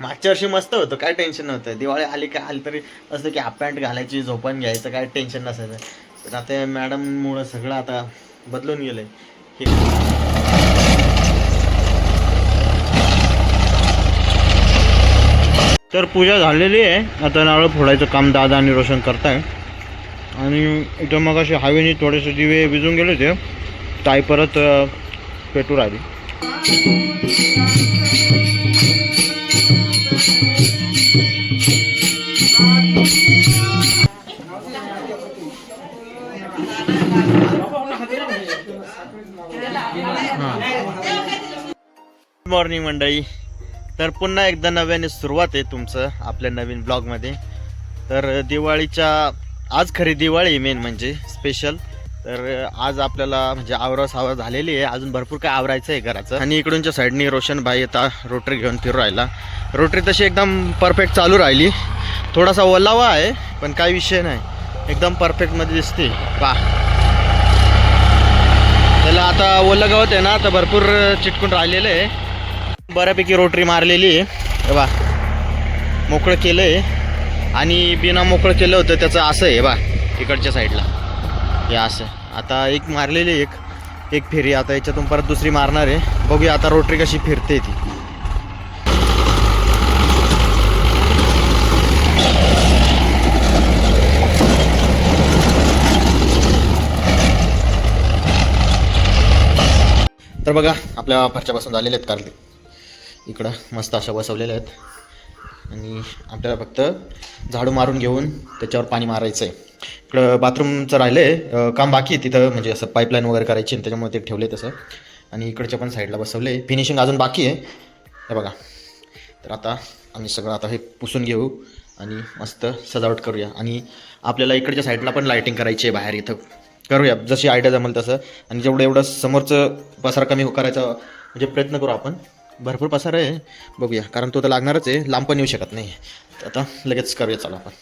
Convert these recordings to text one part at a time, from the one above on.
मागच्या वर्षी मस्त होतं काय टेन्शन नव्हतं. दिवाळी आली काय आली तरी असं की हाफ पॅन्ट घालायची झोपण घ्यायचं काय टेन्शन नसायचं. पण आता मॅडममुळं सगळं आता बदलून गेलंय. हे. तर पूजा झालेली आहे. आता नारळ फोडायचं काम दादा आणि रोशन करताय. आणि इथं मग असे हवेने थोडेसे दिवे विजून गेले होते. ताई परत पेटू राहिली. मॉर्निंग मंडळी. तर पुन्हा एकदा नव्याने सुरुवात आहे तुमचं आपल्या नवीन ब्लॉगमध्ये. तर दिवाळीच्या आज खरी दिवाळी मेन म्हणजे स्पेशल तर आज आपल्याला म्हणजे आवरा सावरा झालेली आहे. अजून भरपूर काय आवरायचं आहे घराचं. आणि इकडूनच्या साईडनी रोशन भाई येता रोटरी घेऊन फिरू राहिला. रोटरी तशी एकदम परफेक्ट चालू राहिली. थोडासा ओलावा आहे पण काही विषय नाही. एकदम परफेक्टमध्ये दिसते. पा त्याला आता ओलं गवत आहे ना आता भरपूर चिटकून राहिलेलं आहे. बऱ्यापैकी रोटरी मारलेली आहे. बा मोकळं केलं आहे आणि बिना मोकळं केलं होतं त्याचं असं आहे बा इकडच्या साईडला. हे असं आता एक मारलेली आहे एक. एक फेरी आता याच्यातून परत दुसरी मारणार आहे. बघूया आता रोटरी कशी फिरते ती. तर बघा आपल्या फरच्यापासून झालेले आहेत कारले. इकडं मस्त अशा बसवलेल्या आहेत. आणि आपल्याला फक्त झाडू मारून घेऊन त्याच्यावर पाणी मारायचं आहे इकडं बाथरूमचं राहिलं आहे काम बाकी आहे तिथं म्हणजे असं पाईपलाईन वगैरे करायची आणि त्याच्यामुळे ते ठेवले तसं. आणि इकडच्या पण साईडला बसवले फिनिशिंग अजून बाकी आहे. हे बघा. तर आता आम्ही सगळं आता हे पुसून घेऊ आणि मस्त सजावट करूया. आणि आपल्याला इकडच्या साईडला पण लायटिंग करायची आहे बाहेर इथं. करूया. जशी आयडिया जमेल तसं. आणि जेवढं एवढं समोरचं पसार कमी हो- करायचा म्हणजे प्रयत्न करू आपण. भरपूर पसार आहे. बघूया कारण तो तर लागणारच आहे. लांब पण येऊ शकत नाही. तर आता लगेच करूया चला आपण.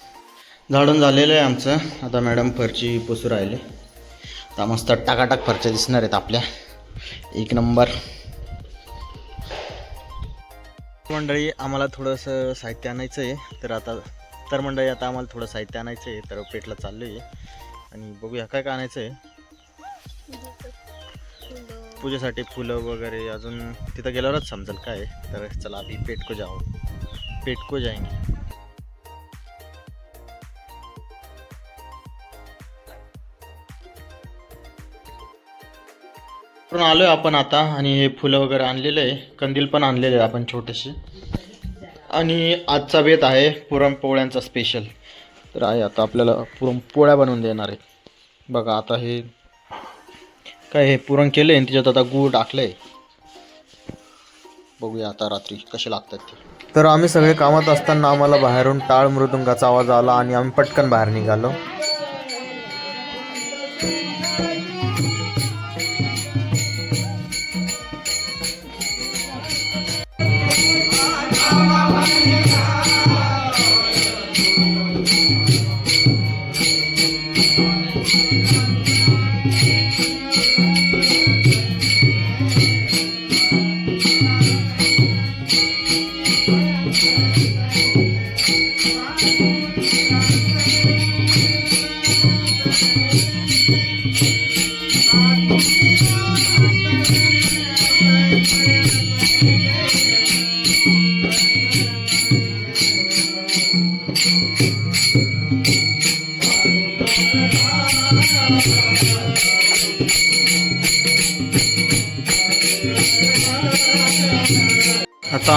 झाडून झालेलं आहे आमचं. आता मॅडम फरची पुसू राहिले. आता मस्त टाकाटाक फरच्या दिसणार आहेत आपल्या. एक नंबर. मंडळी आम्हाला थोडंसं साहित्य आणायचं आहे. तर आता तर मंडळी आता आम्हाला थोडं साहित्य आणायचं आहे. तर पेटला चाललो आहे आणि बघूया काय काय आणायचं आहे. पूजेसाठी फुलं वगैरे अजून तिथं गेल्यावरच समजेल काय तर चला आम्ही पेटको जाऊ. पेटको पेट पण आलो आहे आलोय आपण आता आणि हे फुलं वगैरे आणलेलं आहे. कंदील पण आणलेले आहे आपण छोटेसे. आणि आजचा बेत आहे पुरणपोळ्यांचा स्पेशल तर आहे आता आपल्याला पुरणपोळ्या बनवून देणार आहे. बघा आता हे काय हे पुरण केलं आहे त्याच्यात आता गूळ टाकलं आहे बघूया आता रात्री कसे लागतात ते. तर आम्ही सगळे कामात असताना आम्हाला बाहेरून टाळ मृदुंगाचा आवाज आला आणि आम्ही पटकन बाहेर निघालो.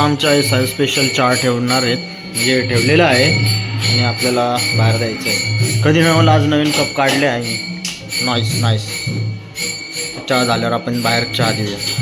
आमच्या आई स्पेशल चहा ठेवणार आहेत. जे ठेवलेलं आहे. आणि आपल्याला बाहेर द्यायचं आहे. कधी नवल आज नवीन कप काढले आहे. नाईस नाईस चहा झाल्यावर आपण बाहेर चहा देऊया.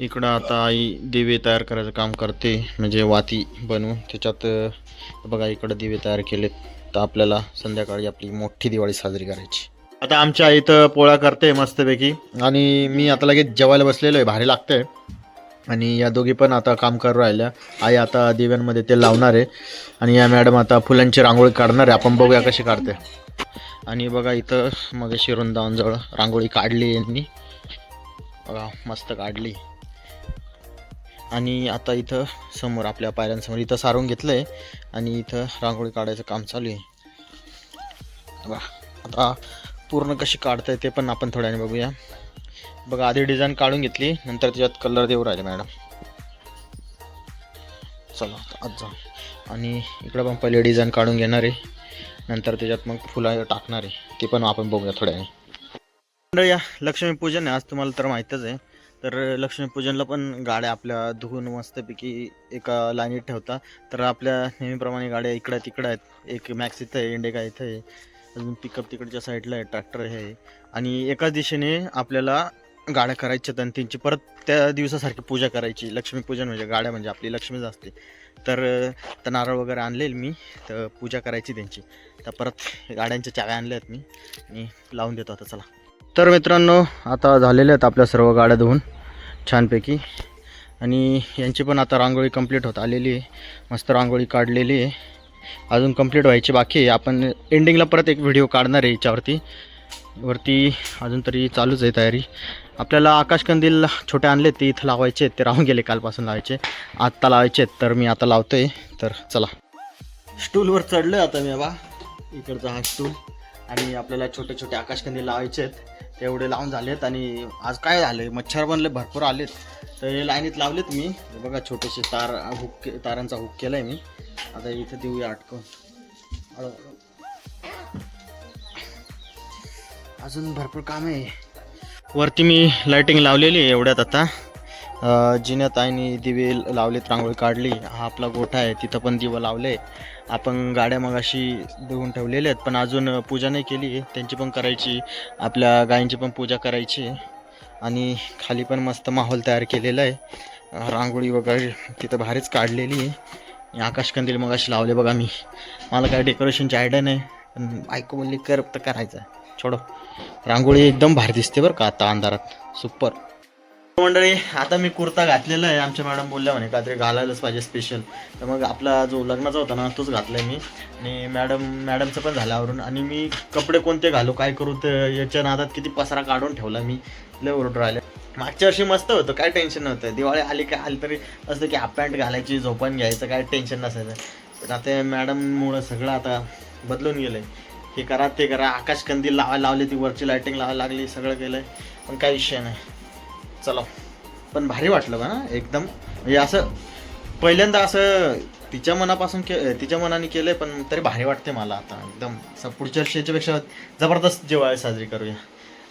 इकडं आता आई दिवे तयार करायचं काम करते म्हणजे वाती बनवून. त्याच्यात बघा इकडं दिवे तयार केलेत. तर आपल्याला संध्याकाळी आपली मोठी दिवाळी साजरी करायची. आता आमच्या आई तर पोळा करते मस्तपैकी. आणि मी आता लगेच जेवायला बसलेलो आहे भारी लागतंय. आणि या दोघी पण आता काम करू राहिल्या. आई आता दिव्यांमध्ये ते लावणार आहे. आणि या मॅडम आता फुलांची रांगोळी काढणार आहे. आपण बघूया कशी काढते. आणि बघा इथं मग वृंदावनजवळ रांगोळी काढली यांनी. बघा मस्त काढली. आणि आता इथं समोर आपल्या पायऱ्यांसमोर इथं सारून घेतलं आहे आणि इथं रांगोळी काढायचं काम चालू आहे. बघा आता पूर्ण कशी काढताय ते पण आपण थोड्याने बघूया. बघा आधी डिझाईन काढून घेतली नंतर त्याच्यात कलर देऊ राहिले मॅडम चला आज जाऊ. आणि इकडं पण पहिले डिझाईन काढून घेणार आहे. नंतर त्याच्यात मग फुलं टाकणार आहे. ते पण आपण बघूया थोड्याने. मंडळ या लक्ष्मीपूजन आहे. आज तुम्हाला तर माहीतच आहे. तर लक्ष्मीपूजनला पण गाड्या आपल्या धुवून मस्तपैकी एका लाईनीत ठेवता. तर आपल्या नेहमीप्रमाणे गाड्या इकडं तिकडं आहेत. एक मॅक्स इथं आहे इंडेका इथं आहे. अजून पिकअप तिकडच्या साईडला आहे ट्रॅक्टर आहे. आणि एकाच दिशेने आपल्याला गाड्या करायच्या आणि त्यांची परत त्या दिवसासारखी पूजा करायची. लक्ष्मीपूजन म्हणजे गाड्या म्हणजे आपली लक्ष्मीच असते. तर तर नारळ वगैरे आणलेल मी. तर पूजा करायची त्यांची. तर परत गाड्यांच्या चाव्या आणल्या आहेत मी. आणि लावून देतो आता चला. तर मित्रांनो आता झालेल्या आहेत आपल्या सर्व गाड्या धुवून छानपैकी. आणि यांची पण आता रांगोळी कंप्लीट होत आलेली आहे. मस्त रांगोळी काढलेली आहे. अजून कंप्लीट व्हायची बाकी आहे. आपण एंडिंगला परत एक व्हिडिओ काढणार आहे याच्यावरती. वरती अजून तरी चालूच आहे तयारी. आपल्याला आकाशकंदील छोटे आणले ते इथं लावायचे आहेत. ते राहून गेले कालपासून लावायचे. आत्ता लावायचे आहेत तर मी आता लावतो आहे तर चला. स्टूलवर चढलो आता मी बा इकडचा हा स्टूल. आणि आपल्याला छोटे छोटे आकाशकंदील लावायचे आहेत. तेवढे लावून झालेत आणि आज काय झालं मच्छर बनले भरपूर आलेत. तर हे लाईनीत लावलेत मी. बघा छोटेसे तार हुक के- तारांचा हुक केला आहे मी. आता इथं देऊया अटकून अजून भरपूर काम आहे. वरती मी लाईटिंग लावलेली आहे एवढ्यात आता. अं, दिवे लावलेत रांगोळी काढली. हा आपला गोठा आहे तिथं पण दिवं लावले. आपण गाड्या मगाशी देऊन ठेवलेले ठेवलेल्या आहेत पण अजून पूजा नाही केली. आहे त्यांची पण करायची आपल्या गायींची पण पूजा करायची. आणि खाली पण मस्त माहोल तयार केलेला आहे. रांगोळी वगैरे तिथं भारीच काढलेली आहे. आकाशकंदील मग अशी लावले बघा मी. मला काय डेकोरेशनची आयडिया नाही पण बायको बोलली कर तर करायचं छोडो. रांगोळी एकदम भारी दिसते बरं का आता अंधारात. सुपर मंडळी आता मी कुर्ता घातलेला आहे. आमच्या मॅडम बोलल्या म्हणे काहीतरी घालायलाच पाहिजे स्पेशल तर मग आपला जो लग्नाचा होता ना तोच घातलाय मी. आणि मॅडम मॅडमचं पण झालं आवरून. आणि मी कपडे कोणते घालू काय करू तर याच्या नादात किती पसारा काढून ठेवला मी. लय ओरडून राहिले. मागच्या वर्षी मस्त होतं काय टेन्शन नव्हतं. दिवाळी आली काय आली तरी असं की हाफ पॅन्ट घालायची झोपण घ्यायचं काय टेन्शन नसायचं. पण आता मॅडममुळं सगळं आता बदलून गेलं आहे हे करा ते करा. आकाश कंदील लावायला लावली ती वरची लायटिंग लावायला लागली सगळं केलं आहे पण काही विषय नाही. चला. पण भारी वाटलं बा ना एकदम. म्हणजे असं पहिल्यांदा असं तिच्या मनापासून के तिच्या मनाने केलंय पण तरी भारी वाटते मला आता एकदम. असं पुढच्या वर्षी जबरदस्त जेवायला साजरी करूया.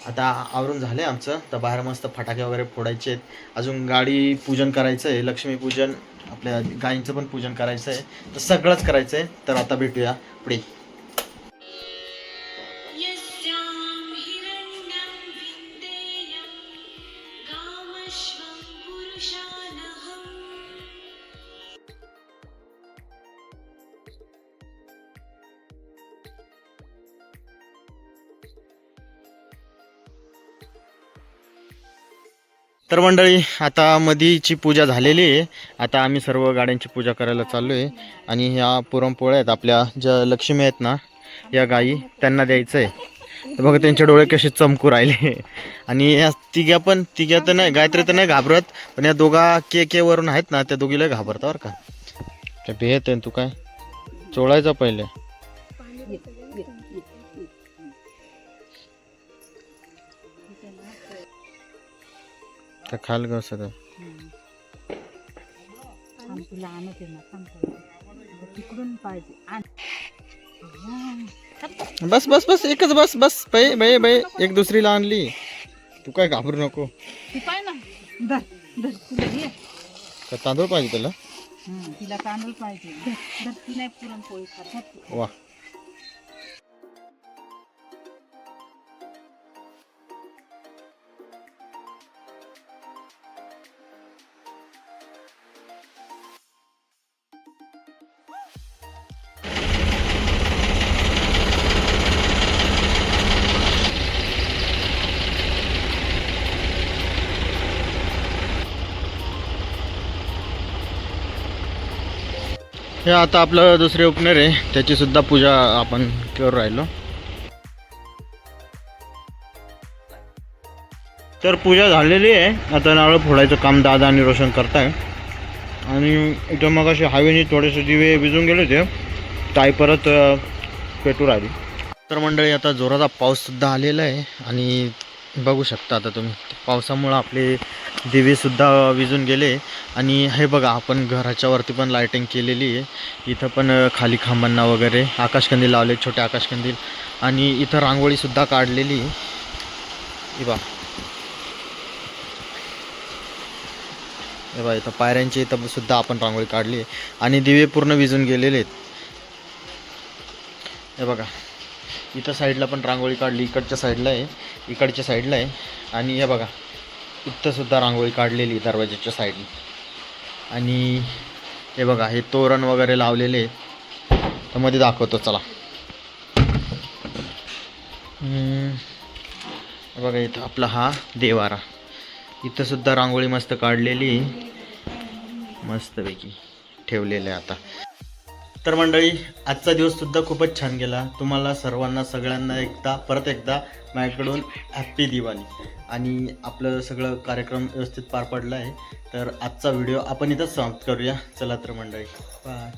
आता आवरून झाले आमचं तर बाहेर मस्त फटाके वगैरे फोडायचे आहेत. अजून गाडी पूजन करायचं आहे लक्ष्मीपूजन आपल्या गायींचं पण पूजन करायचं आहे. तर सगळंच करायचं आहे तर आता भेटूया पुढे. पुरुषानहम् तर मंडळी आता मधीची पूजा झालेली आहे. आता आम्ही सर्व गाड्यांची पूजा करायला चाललो आहे आणि ह्या पुरणपोळ्या आहेत आपल्या ज्या लक्ष्मी आहेत ना या गायी त्यांना द्यायचं आहे बघा त्यांचे डोळे कसे चमकू राहिले. आणि या तिघ्या पण तिघ्या तर नाही गायत्री तर नाही घाबरत पण या दोघा के के वरून आहेत ना त्या दोघीला घाबरता बरं का. काय भेट आहे तू काय? चोळायचा पहिले. खाल ग सगळं. तुला ना तिकडून पाहिजे. आण. बस बस बस एकच बस बस बाई बाई बाई एक दुसरीला आणली. तू काय घाबरू नको. ना. तांदूळ पाहिजे हं, तिला तांदूळ पाहिजे. वा. हे आता आपलं दुसरे उपनेर आहे. त्याचीसुद्धा पूजा आपण करू राहिलो. तर पूजा झालेली आहे. आता नारळ फोडायचं काम दादा आणि रोशन करताय. आणि इथं मग असे हवेने थोडेसे दिवे विजून गेले ते ताई परत पेटू राहिली. तर मंडळी आता जोराचा पाऊससुद्धा आलेला आहे. आणि बघू शकता आता तुम्ही. पावसामुळं आपले दिवेसुद्धा विजून गेले. आणि हे बघा आपण घराच्या वरती पण लायटिंग केलेली आहे. इथं पण खाली खांबांना वगैरे आकाशकंदील लावले छोटे आकाशकंदील. आणि इथं रांगोळीसुद्धा काढलेली आहे. बा बा इथं पायऱ्यांची इथं सुद्धा आपण रांगोळी काढली आहे. आणि दिवे पूर्ण विजून गेलेले आहेत. हे बघा. इथं साईडला पण रांगोळी काढली इकडच्या साईडला आहे इकडच्या साईडला आहे. आणि हे बघा इथंसुद्धा रांगोळी काढलेली दरवाजाच्या साईडला आणि हे बघा हे तोरण वगैरे लावलेले आहेत. तर मध्ये दाखवतो चला. बघा इथं आपला हा देवारा. इथंसुद्धा रांगोळी मस्त काढलेली मस्तपैकी ठेवलेलं आहे आता. तर मंडळी आजचा दिवससुद्धा खूपच छान गेला. तुम्हाला सर्वांना सगळ्यांना एकदा परत एकदा माझ्याकडून हॅप्पी दिवाळी. आणि आपलं सगळं कार्यक्रम व्यवस्थित पार पडला आहे तर आजचा व्हिडिओ आपण इथंच समाप्त करूया. चला तर मंडळी. बाय